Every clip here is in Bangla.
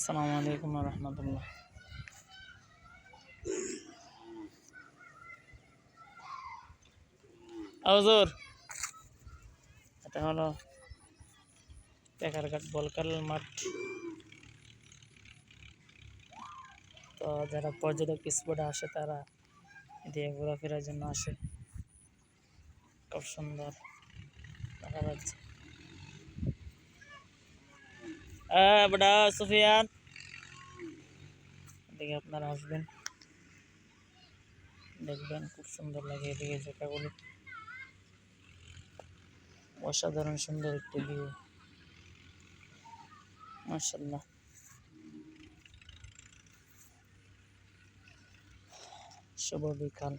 আসসালামু আলাইকুম রহমতুল্লাহ। হজুর এটা হলো টেকারঘাট বলকাল মাঠ। তো যারা পর্যটক স্পটে আসে, তারা দিয়ে ঘোরাফেরার জন্য আসে। খুব সুন্দর দেখা যাচ্ছে। হ্যাঁ বড়া সুফিয়ান এদিকে আপনারা আসবেন দেখবেন খুব সুন্দর লাগে এদিকে জায়গাগুলো অসাধারণ সুন্দর একটি ভিউ মার্শাল্লাহ শুভ বিকাল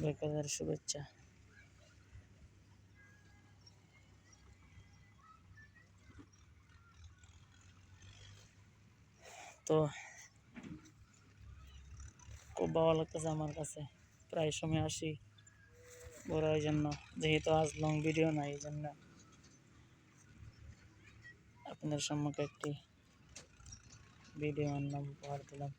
বিকালের শুভেচ্ছা তো খুব ভালো লাগতেছে আমার কাছে। প্রায় সময় আসি ঘোরার জন্য। যেহেতু আজ লং ভিডিও নাই এই জন্য আপনাদের সম্মুখে একটি ভিডিও আনলাম উপহার দিলাম।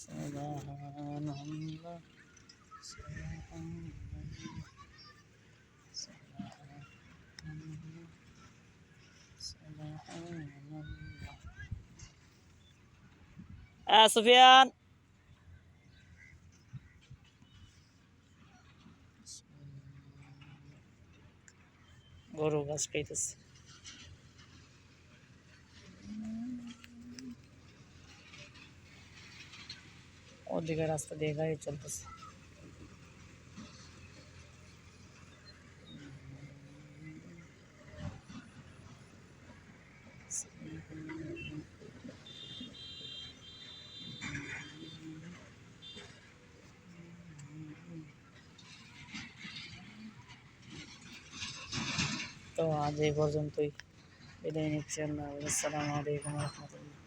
সুবহানাল্লাহ Ah, Sufyan. গরু ঘাস খাইতেছে ওদিকে রাস্তা দিয়ে গাড়ি চলতেছে তো আজ এই পর্যন্তই। বিদায় নিচ্ছি আল্লাহ আসসালামু আলাইকুম রহমতুল্লাহ।